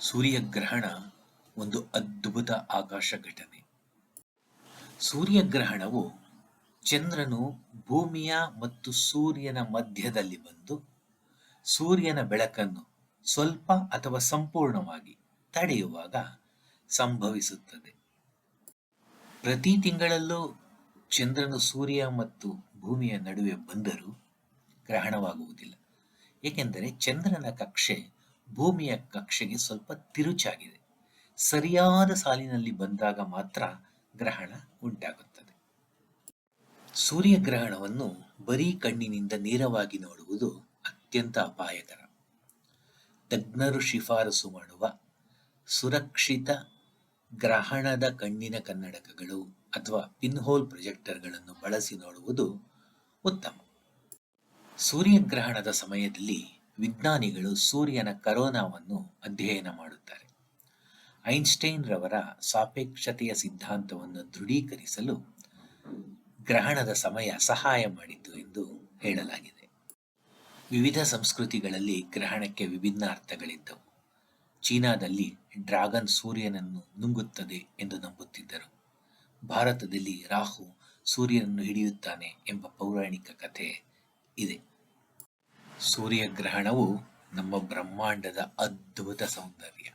ಸೂರ್ಯಗ್ರಹಣ ಒಂದು ಅದ್ಭುತ ಆಕಾಶ ಘಟನೆ. ಸೂರ್ಯಗ್ರಹಣವು ಚಂದ್ರನು ಭೂಮಿಯ ಮತ್ತು ಸೂರ್ಯನ ಮಧ್ಯದಲ್ಲಿ ಬಂದು ಸೂರ್ಯನ ಬೆಳಕನ್ನು ಸ್ವಲ್ಪ ಅಥವಾ ಸಂಪೂರ್ಣವಾಗಿ ತಡೆಯುವಾಗ ಸಂಭವಿಸುತ್ತದೆ. ಪ್ರತಿ ತಿಂಗಳಲ್ಲೂ ಚಂದ್ರನು ಸೂರ್ಯ ಮತ್ತು ಭೂಮಿಯ ನಡುವೆ ಬಂದರೂ ಗ್ರಹಣವಾಗುವುದಿಲ್ಲ. ಏಕೆಂದರೆ ಚಂದ್ರನ ಕಕ್ಷೆ ಭೂಮಿಯ ಕಕ್ಷೆಗೆ ಸ್ವಲ್ಪ ತಿರುಚಾಗಿದೆ. ಸರಿಯಾದ ಸಾಲಿನಲ್ಲಿ ಬಂದಾಗ ಮಾತ್ರ ಗ್ರಹಣ ಉಂಟಾಗುತ್ತದೆ. ಸೂರ್ಯಗ್ರಹಣವನ್ನು ಬರೀ ಕಣ್ಣಿನಿಂದ ನೇರವಾಗಿ ನೋಡುವುದು ಅತ್ಯಂತ ಅಪಾಯಕರ. ತಜ್ಞರು ಶಿಫಾರಸು ಮಾಡುವ ಸುರಕ್ಷಿತ ಗ್ರಹಣದ ಕಣ್ಣಿನ ಕನ್ನಡಕಗಳು ಅಥವಾ ಪಿನ್ಹೋಲ್ ಪ್ರೊಜೆಕ್ಟರ್ಗಳನ್ನು ಬಳಸಿ ನೋಡುವುದು ಉತ್ತಮ. ಸೂರ್ಯಗ್ರಹಣದ ಸಮಯದಲ್ಲಿ ವಿಜ್ಞಾನಿಗಳು ಸೂರ್ಯನ ಕರೋನಾವನ್ನು ಅಧ್ಯಯನ ಮಾಡುತ್ತಾರೆ. ಐನ್ಸ್ಟೈನ್ ರವರ ಸಾಪೇಕ್ಷತೆಯ ಸಿದ್ಧಾಂತವನ್ನು ದೃಢೀಕರಿಸಲು ಗ್ರಹಣದ ಸಮಯ ಸಹಾಯ ಮಾಡಿತು ಎಂದು ಹೇಳಲಾಗಿದೆ. ವಿವಿಧ ಸಂಸ್ಕೃತಿಗಳಲ್ಲಿ ಗ್ರಹಣಕ್ಕೆ ವಿಭಿನ್ನ ಅರ್ಥಗಳಿದ್ದವು ಚೀನಾದಲ್ಲಿ ಡ್ರಾಗನ್ ಸೂರ್ಯನನ್ನು ನುಂಗುತ್ತದೆ ಎಂದು ನಂಬುತ್ತಿದ್ದರು. ಭಾರತದಲ್ಲಿ ರಾಹು ಸೂರ್ಯನನ್ನು ಹಿಡಿಯುತ್ತಾನೆ ಎಂಬ ಪೌರಾಣಿಕ ಕಥೆ ಇದೆ. ಸೂರ್ಯಗ್ರಹಣವು ನಮ್ಮ ಬ್ರಹ್ಮಾಂಡದ ಅದ್ಭುತ ಸೌಂದರ್ಯ.